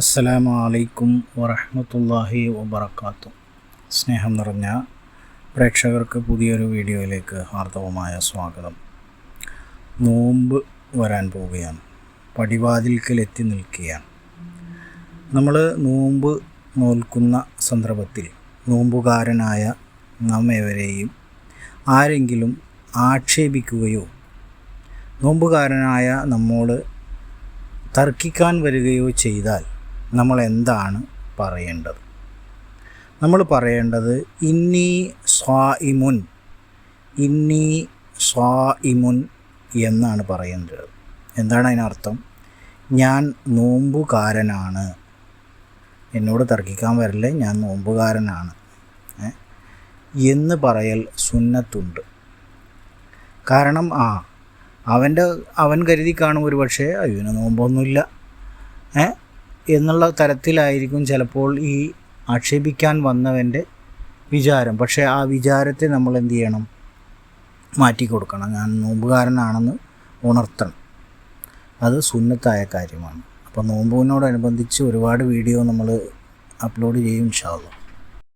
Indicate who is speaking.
Speaker 1: അസ്സലാമു അലൈക്കും വറഹമത്തല്ലാഹി വബർക്കാത്തു സ്നേഹം നിറഞ്ഞ പ്രേക്ഷകർക്ക് പുതിയൊരു വീഡിയോയിലേക്ക് ഹാർദവമായ സ്വാഗതം. നോമ്പ് വരാൻ പോവുകയാണ്. പടിവാതിൽക്കൽ എത്തി നിൽക്കുകയാണ്. നമ്മൾ നോമ്പ് നോൽക്കുന്ന സന്ദർഭത്തിൽ നോമ്പുകാരനായ നാം എവരെയും ആരെങ്കിലും ആക്ഷേപിക്കുകയോ നോമ്പുകാരനായ നമ്മോട് തർക്കിക്കാൻ വരികയോ ചെയ്താൽ നമ്മൾ എന്താണ് പറയേണ്ടത്? നമ്മൾ പറയേണ്ടത് ഇന്നി സ്വാഇമുൻ ഇന്നി സ്വാഇമുൻ എന്നാണ് പറയേണ്ടത്. എന്താണ് അതിനർത്ഥം? ഞാൻ നോമ്പുകാരനാണ്. എന്നോട് തർക്കിക്കാൻ വരില്ലേ ഞാൻ നോമ്പുകാരനാണ്. എന്ന് പറയൽ സുന്നത്തുണ്ട്. കാരണം ആ അവന്റെ അവൻ കരുതി കാണും ഒരു പക്ഷേ അയ്യോ നോമ്പൊന്നുമില്ല. ഏ? എന്നുള്ള തരത്തിലായിരിക്കും ചിലപ്പോൾ ഈ ആക്ഷേപിക്കാൻ വന്നവന്റെ വിചാരം. പക്ഷേ ആ വിചാരത്തെ നമ്മൾ എന്ത് ചെയ്യണം? മാറ്റി കൊടുക്കണം. ഞാൻ നോമ്പുകാരനാണെന്ന് ഉണർത്തണം. അത് സുന്നത്തായ കാര്യമാണ്. അപ്പോൾ നോമ്പിനോടനുബന്ധിച്ച് ഒരുപാട് വീഡിയോ നമ്മൾ അപ്ലോഡ് ചെയ്യും ഇൻഷാല്ലോ